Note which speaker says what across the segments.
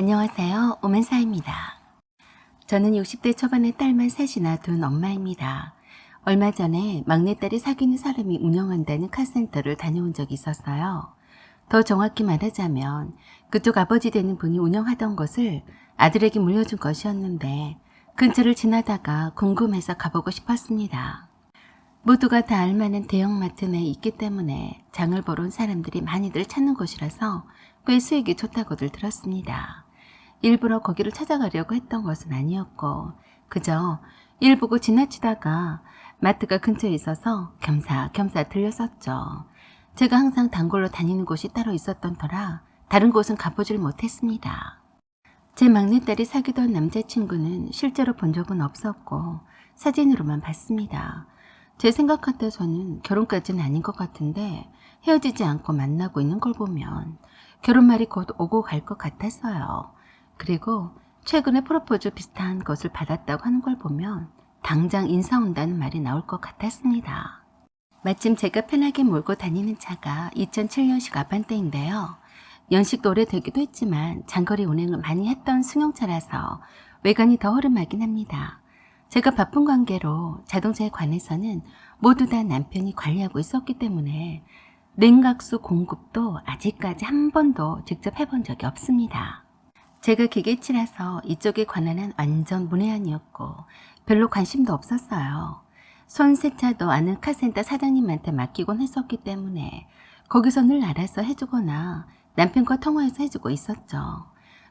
Speaker 1: 안녕하세요. 오만사입니다. 저는 60대 초반의 딸만 셋이나 둔 엄마입니다. 얼마 전에 막내딸이 사귀는 사람이 운영한다는 카센터를 다녀온 적이 있었어요. 더 정확히 말하자면 그쪽 아버지 되는 분이 운영하던 것을 아들에게 물려준 것이었는데 근처를 지나다가 궁금해서 가보고 싶었습니다. 모두가 다 알만한 대형마트 내에 있기 때문에 장을 보러 온 사람들이 많이들 찾는 곳이라서 꽤 수익이 좋다고들 들었습니다. 일부러 거기를 찾아가려고 했던 것은 아니었고 그저 일 보고 지나치다가 마트가 근처에 있어서 겸사겸사 들렸었죠. 제가 항상 단골로 다니는 곳이 따로 있었던 터라 다른 곳은 가보질 못했습니다. 제 막내딸이 사귀던 남자친구는 실제로 본 적은 없었고 사진으로만 봤습니다. 제 생각 같아서는 결혼까지는 아닌 것 같은데 헤어지지 않고 만나고 있는 걸 보면 결혼 말이 곧 오고 갈 것 같았어요. 그리고 최근에 프로포즈 비슷한 것을 받았다고 하는 걸 보면 당장 인사 온다는 말이 나올 것 같았습니다. 마침 제가 편하게 몰고 다니는 차가 2007년식 아반떼인데요. 연식도 오래되기도 했지만 장거리 운행을 많이 했던 승용차라서 외관이 더 허름하긴 합니다. 제가 바쁜 관계로 자동차에 관해서는 모두 다 남편이 관리하고 있었기 때문에 냉각수 공급도 아직까지 한 번도 직접 해본 적이 없습니다. 제가 기계치라서 이쪽에 관한 한 완전 문외한이었고 별로 관심도 없었어요. 손 세차도 아는 카센터 사장님한테 맡기곤 했었기 때문에 거기서 늘 알아서 해주거나 남편과 통화해서 해주고 있었죠.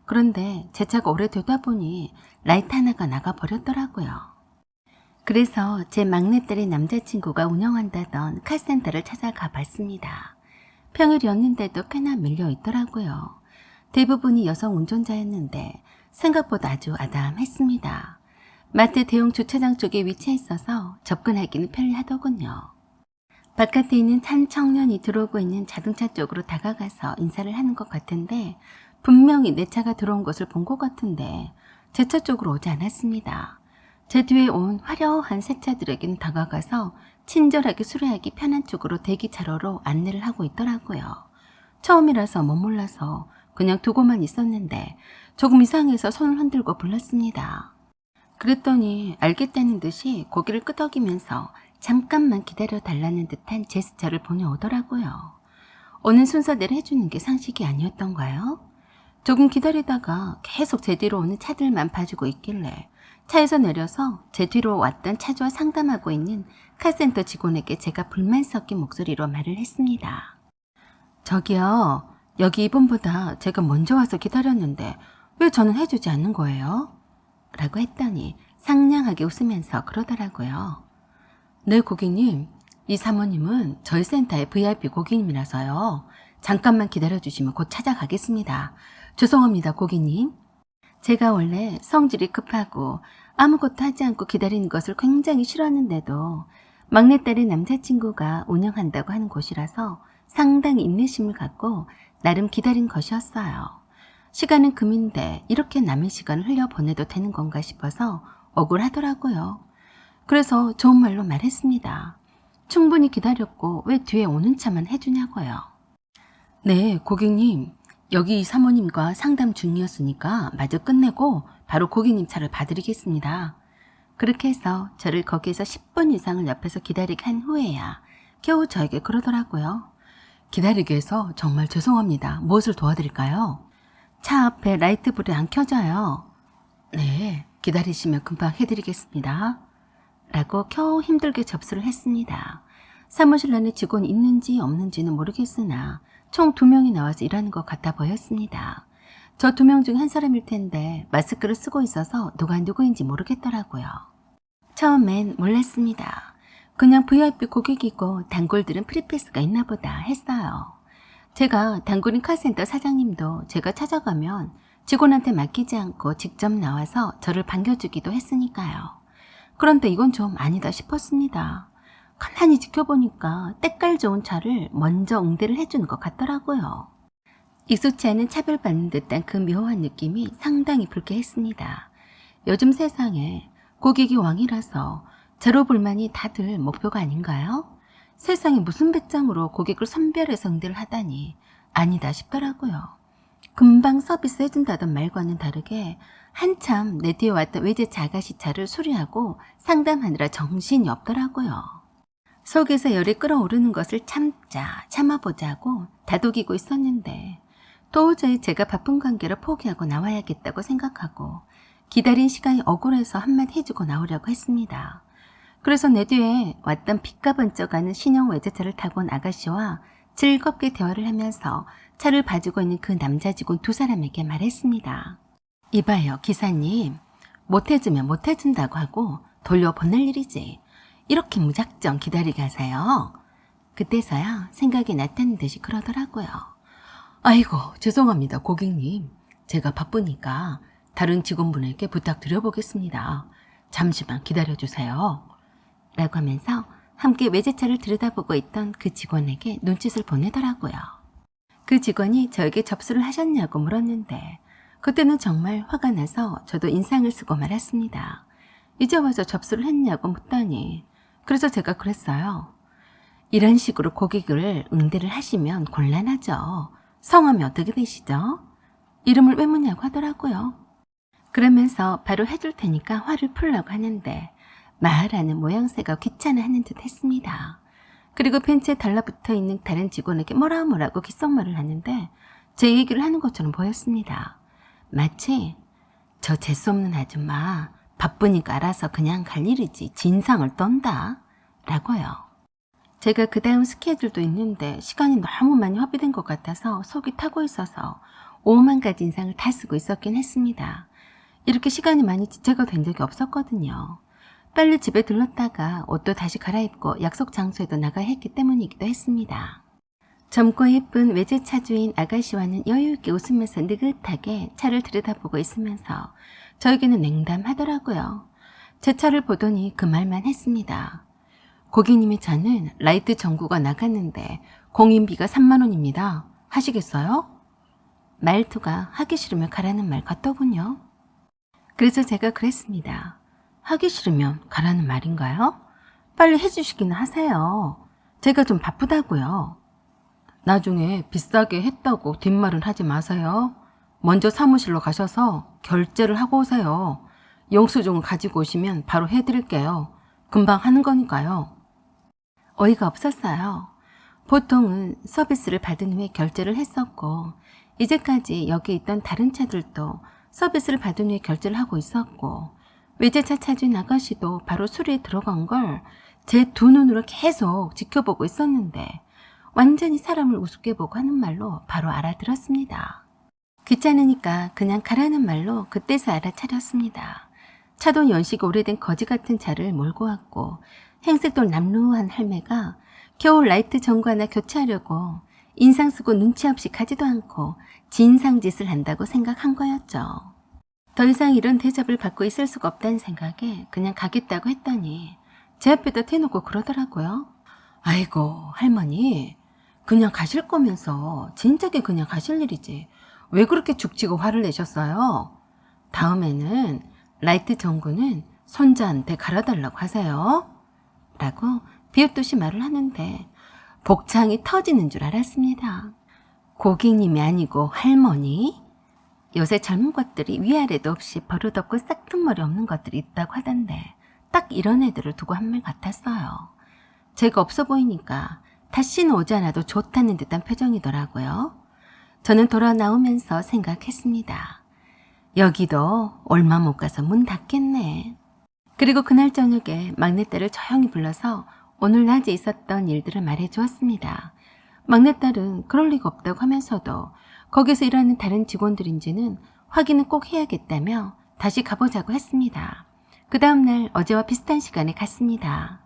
Speaker 1: 그런데 제 차가 오래되다 보니 라이트 하나가 나가버렸더라고요. 그래서 제 막내딸의 남자친구가 운영한다던 카센터를 찾아가 봤습니다. 평일이었는데도 꽤나 밀려 있더라고요. 대부분이 여성 운전자였는데 생각보다 아주 아담했습니다. 마트 대형 주차장 쪽에 위치해 있어서 접근하기는 편리하더군요. 바깥에 있는 한 청년이 들어오고 있는 자동차 쪽으로 다가가서 인사를 하는 것 같은데 분명히 내 차가 들어온 것을 본 것 같은데 제 차 쪽으로 오지 않았습니다. 제 뒤에 온 화려한 새 차들에게는 다가가서 친절하게 수리하기 편한 쪽으로 대기 차로로 안내를 하고 있더라고요. 처음이라서 못 몰라서 그냥 두고만 있었는데 조금 이상해서 손을 흔들고 불렀습니다. 그랬더니 알겠다는 듯이 고개를 끄덕이면서 잠깐만 기다려 달라는 듯한 제스처를 보내오더라고요. 오는 순서대로 해주는 게 상식이 아니었던가요? 조금 기다리다가 계속 제 뒤로 오는 차들만 봐주고 있길래 차에서 내려서 제 뒤로 왔던 차주와 상담하고 있는 카센터 직원에게 제가 불만 섞인 목소리로 말을 했습니다. 저기요, 여기 이분보다 제가 먼저 와서 기다렸는데 왜 저는 해주지 않는 거예요? 라고 했더니 상냥하게 웃으면서 그러더라고요. 네, 고객님. 이 사모님은 저희 센터의 VIP 고객님이라서요. 잠깐만 기다려주시면 곧 찾아가겠습니다. 죄송합니다, 고객님. 제가 원래 성질이 급하고 아무것도 하지 않고 기다리는 것을 굉장히 싫어하는데도 막내딸의 남자친구가 운영한다고 하는 곳이라서 상당히 인내심을 갖고 나름 기다린 것이었어요. 시간은 금인데 이렇게 남의 시간을 흘려보내도 되는 건가 싶어서 억울하더라고요. 그래서 좋은 말로 말했습니다. 충분히 기다렸고 왜 뒤에 오는 차만 해주냐고요. 네, 고객님. 여기 이 사모님과 상담 중이었으니까 마저 끝내고 바로 고객님 차를 봐드리겠습니다. 그렇게 해서 저를 거기에서 10분 이상을 옆에서 기다리게 한 후에야 겨우 저에게 그러더라고요. 기다리게 해서 정말 죄송합니다. 무엇을 도와드릴까요? 차 앞에 라이트 불이 안 켜져요. 네, 기다리시면 금방 해드리겠습니다. 라고 겨우 힘들게 접수를 했습니다. 사무실 안에 직원이 있는지 없는지는 모르겠으나 총 두 명이 나와서 일하는 것 같아 보였습니다. 저 두 명 중 한 사람일 텐데 마스크를 쓰고 있어서 누가 누구인지 모르겠더라고요. 처음엔 몰랐습니다. 그냥 VIP 고객이고 단골들은 프리패스가 있나 보다 했어요. 제가 단골인 카센터 사장님도 제가 찾아가면 직원한테 맡기지 않고 직접 나와서 저를 반겨주기도 했으니까요. 그런데 이건 좀 아니다 싶었습니다. 가만히 지켜보니까 때깔 좋은 차를 먼저 응대를 해주는 것 같더라고요. 익숙치 않은 차별받는 듯한 그 묘한 느낌이 상당히 불쾌했습니다. 요즘 세상에 고객이 왕이라서 제로 불만이 다들 목표가 아닌가요? 세상에 무슨 배짱으로 고객을 선별해서 응대를 하다니 아니다 싶더라고요. 금방 서비스 해준다던 말과는 다르게 한참 내 뒤에 왔던 외제차 아가씨 차를 수리하고 상담하느라 정신이 없더라고요. 속에서 열이 끓어오르는 것을 참자, 참아보자고 다독이고 있었는데 도저히 제가 바쁜 관계로 포기하고 나와야겠다고 생각하고 기다린 시간이 억울해서 한마디 해주고 나오려고 했습니다. 그래서 내 뒤에 왔던 빛가 번쩍하는 신형 외제차를 타고 온 아가씨와 즐겁게 대화를 하면서 차를 봐주고 있는 그 남자 직원 두 사람에게 말했습니다. 이봐요, 기사님. 못해주면 못해준다고 하고 돌려보낼 일이지. 이렇게 무작정 기다리게 하세요. 그때서야 생각이 났다는 듯이 그러더라고요. 아이고, 죄송합니다, 고객님. 제가 바쁘니까 다른 직원분에게 부탁드려보겠습니다. 잠시만 기다려주세요. 라고 하면서 함께 외제차를 들여다보고 있던 그 직원에게 눈짓을 보내더라고요. 그 직원이 저에게 접수를 하셨냐고 물었는데 그때는 정말 화가 나서 저도 인상을 쓰고 말았습니다. 이제 와서 접수를 했냐고 묻더니 그래서 제가 그랬어요. 이런 식으로 고객을 응대를 하시면 곤란하죠. 성함이 어떻게 되시죠? 이름을 왜 묻냐고 하더라고요. 그러면서 바로 해줄 테니까 화를 풀려고 하는데 말하는 모양새가 귀찮아하는 듯 했습니다. 그리고 벤치에 달라붙어 있는 다른 직원에게 뭐라 뭐라고 귓속말을 하는데 제 얘기를 하는 것처럼 보였습니다. 마치 저 재수없는 아줌마 바쁘니까 알아서 그냥 갈 일이지 진상을 떤다 라고요. 제가 그 다음 스케줄도 있는데 시간이 너무 많이 허비된 것 같아서 속이 타고 있어서 오만 가지 인상을 다 쓰고 있었긴 했습니다. 이렇게 시간이 많이 지체가 된 적이 없었거든요. 빨리 집에 들렀다가 옷도 다시 갈아입고 약속 장소에도 나가야 했기 때문이기도 했습니다. 젊고 예쁜 외제 차 주인 아가씨와는 여유있게 웃으면서 느긋하게 차를 들여다보고 있으면서 저에게는 냉담하더라고요. 제 차를 보더니 그 말만 했습니다. 고객님의 차는 라이트 전구가 나갔는데 공인비가 3만원입니다. 하시겠어요? 말투가 하기 싫으면 가라는 말 같더군요. 그래서 제가 그랬습니다. 하기 싫으면 가라는 말인가요? 빨리 해주시기는 하세요. 제가 좀 바쁘다고요. 나중에 비싸게 했다고 뒷말은 하지 마세요. 먼저 사무실로 가셔서 결제를 하고 오세요. 영수증을 가지고 오시면 바로 해드릴게요. 금방 하는 거니까요. 어이가 없었어요. 보통은 서비스를 받은 후에 결제를 했었고, 이제까지 여기 있던 다른 차들도 서비스를 받은 후에 결제를 하고 있었고, 외제차 차주인 아가씨도 바로 수리에 들어간 걸 제 두 눈으로 계속 지켜보고 있었는데, 완전히 사람을 우습게 보고 하는 말로 바로 알아들었습니다. 귀찮으니까 그냥 가라는 말로 그때서 알아차렸습니다. 차도 연식 오래된 거지 같은 차를 몰고 왔고 행색돌 남루한 할매가 겨우 라이트 전구 하나 교체하려고 인상 쓰고 눈치 없이 가지도 않고 진상짓을 한다고 생각한 거였죠. 더 이상 이런 대접을 받고 있을 수가 없다는 생각에 그냥 가겠다고 했더니 제 앞에다 대놓고 그러더라고요. 아이고 할머니 그냥 가실 거면서 진작에 그냥 가실 일이지 왜 그렇게 죽치고 화를 내셨어요? 다음에는 라이트 전구는 손자한테 갈아달라고 하세요. 라고 비웃듯이 말을 하는데 복창이 터지는 줄 알았습니다. 고객님이 아니고 할머니? 요새 젊은 것들이 위아래도 없이 버릇없고 싹퉁머리 없는 것들이 있다고 하던데 딱 이런 애들을 두고 한 말 같았어요. 제가 없어 보이니까 다시는 오지 않아도 좋다는 듯한 표정이더라고요. 저는 돌아 나오면서 생각했습니다. 여기도 얼마 못 가서 문 닫겠네. 그리고 그날 저녁에 막내딸을 조용히 불러서 오늘 낮에 있었던 일들을 말해 주었습니다. 막내딸은 그럴 리가 없다고 하면서도 거기서 일하는 다른 직원들인지는 확인을 꼭 해야겠다며 다시 가보자고 했습니다. 그 다음날 어제와 비슷한 시간에 갔습니다.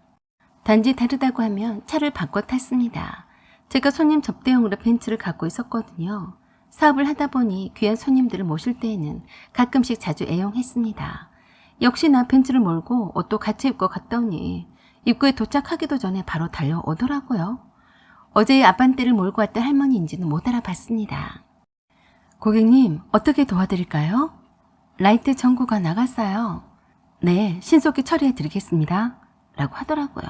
Speaker 1: 단지 다르다고 하면 차를 바꿔 탔습니다. 제가 손님 접대용으로 벤츠를 갖고 있었거든요. 사업을 하다 보니 귀한 손님들을 모실 때에는 가끔씩 자주 애용했습니다. 역시나 벤츠를 몰고 옷도 같이 입고 갔다 오니 입구에 도착하기도 전에 바로 달려오더라고요. 어제 아반떼를 몰고 왔던 할머니인지는 못 알아봤습니다. 고객님, 어떻게 도와드릴까요? 라이트 전구가 나갔어요. 네, 신속히 처리해 드리겠습니다. 라고 하더라고요.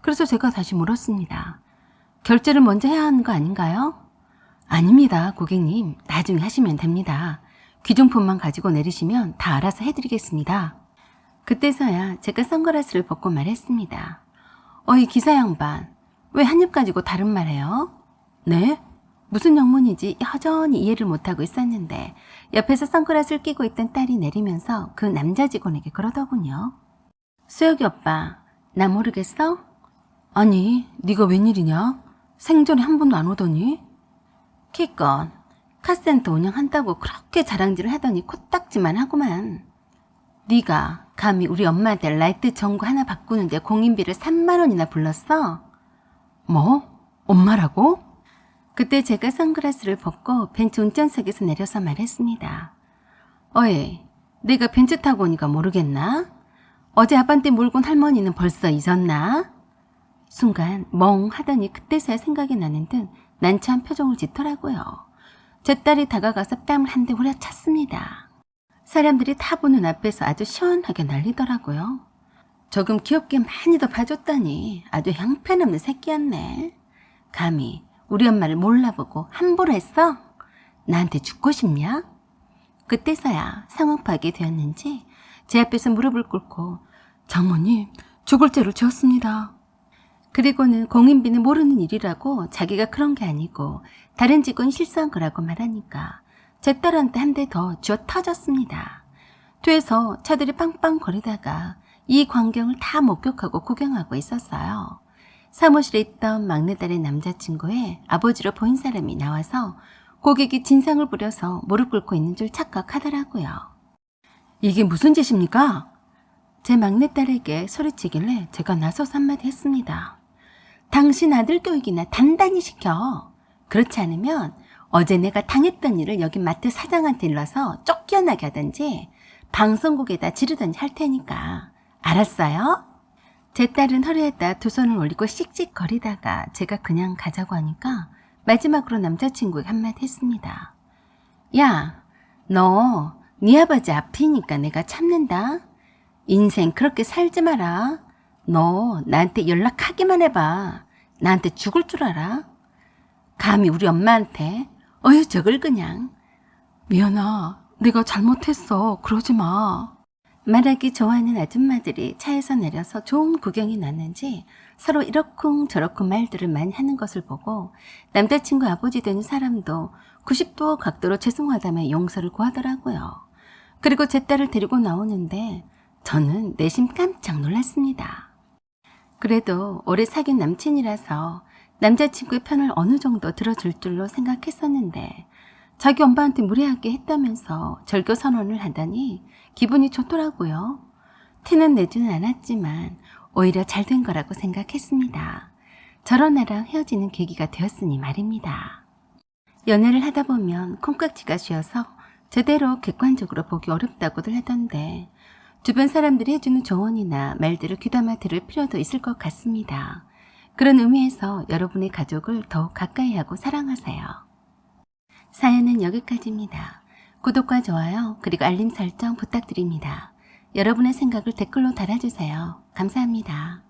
Speaker 1: 그래서 제가 다시 물었습니다. 결제를 먼저 해야 하는 거 아닌가요? 아닙니다, 고객님. 나중에 하시면 됩니다. 귀중품만 가지고 내리시면 다 알아서 해드리겠습니다. 그때서야 제가 선글라스를 벗고 말했습니다. 어이 기사 양반, 왜 한 입 가지고 다른 말 해요? 네? 무슨 영문인지 여전히 이해를 못하고 있었는데 옆에서 선글라스를 끼고 있던 딸이 내리면서 그 남자 직원에게 그러더군요. 수혁이 오빠, 나 모르겠어? 아니, 네가 웬일이냐? 생전에 한 번도 안 오더니? 키건, 카센터 운영한다고 그렇게 자랑질을 하더니 코딱지만 하구만. 네가 감히 우리 엄마한테 라이트 전구 하나 바꾸는데 공인비를 3만 원이나 불렀어? 뭐? 엄마라고? 그때 제가 선글라스를 벗고 벤츠 운전석에서 내려서 말했습니다. 어이, 내가 벤츠 타고 오니까 모르겠나? 어제 아빠한테 온 할머니는 벌써 잊었나? 순간 멍 하더니 그때서야 생각이 나는 듯 난처한 표정을 짓더라고요. 제 딸이 다가가서 뺨을 한 대 후려쳤습니다. 사람들이 타 보는 앞에서 아주 시원하게 난리더라고요. 조금 귀엽게 많이 더 봐줬더니 아주 형편없는 새끼였네. 감히 우리 엄마를 몰라보고 함부로 했어? 나한테 죽고 싶냐? 그때서야 상황 파악이 되었는지 제 앞에서 무릎을 꿇고 장모님 죽을 죄를 지었습니다. 그리고는 공인비는 모르는 일이라고 자기가 그런 게 아니고 다른 직원이 실수한 거라고 말하니까 제 딸한테 한 대 더 쥐어 터졌습니다. 뒤에서 차들이 빵빵 거리다가 이 광경을 다 목격하고 구경하고 있었어요. 사무실에 있던 막내딸의 남자친구의 아버지로 보인 사람이 나와서 고객이 진상을 부려서 무릎 꿇고 있는 줄 착각하더라고요. 이게 무슨 짓입니까? 제 막내딸에게 소리치길래 제가 나서서 한마디 했습니다. 당신 아들 교육이나 단단히 시켜. 그렇지 않으면 어제 내가 당했던 일을 여기 마트 사장한테 일러서 쫓겨나게 하든지 방송국에다 지르든지 할 테니까. 알았어요? 제 딸은 허리에다 두 손을 올리고 씩씩거리다가 제가 그냥 가자고 하니까 마지막으로 남자친구에게 한마디 했습니다. 야, 너, 네 아버지 앞이니까 내가 참는다. 인생 그렇게 살지 마라. 너 나한테 연락하기만 해봐. 나한테 죽을 줄 알아? 감히 우리 엄마한테 어휴 저걸 그냥 미연아 내가 잘못했어 그러지 마 말하기 좋아하는 아줌마들이 차에서 내려서 좋은 구경이 났는지 서로 이러쿵 저러쿵 말들을 많이 하는 것을 보고 남자친구 아버지 되는 사람도 90도 각도로 죄송하다며 용서를 구하더라고요. 그리고 제 딸을 데리고 나오는데 저는 내심 깜짝 놀랐습니다. 그래도 오래 사귄 남친이라서 남자친구의 편을 어느 정도 들어줄 줄로 생각했었는데 자기 엄마한테 무례하게 했다면서 절교 선언을 하다니 기분이 좋더라고요. 티는 내지는 않았지만 오히려 잘 된 거라고 생각했습니다. 저런 애랑 헤어지는 계기가 되었으니 말입니다. 연애를 하다 보면 콩깍지가 쥐어서 제대로 객관적으로 보기 어렵다고들 하던데 주변 사람들이 해주는 조언이나 말들을 귀담아 들을 필요도 있을 것 같습니다. 그런 의미에서 여러분의 가족을 더욱 가까이 하고 사랑하세요. 사연은 여기까지입니다. 구독과 좋아요 그리고 알림 설정 부탁드립니다. 여러분의 생각을 댓글로 달아주세요. 감사합니다.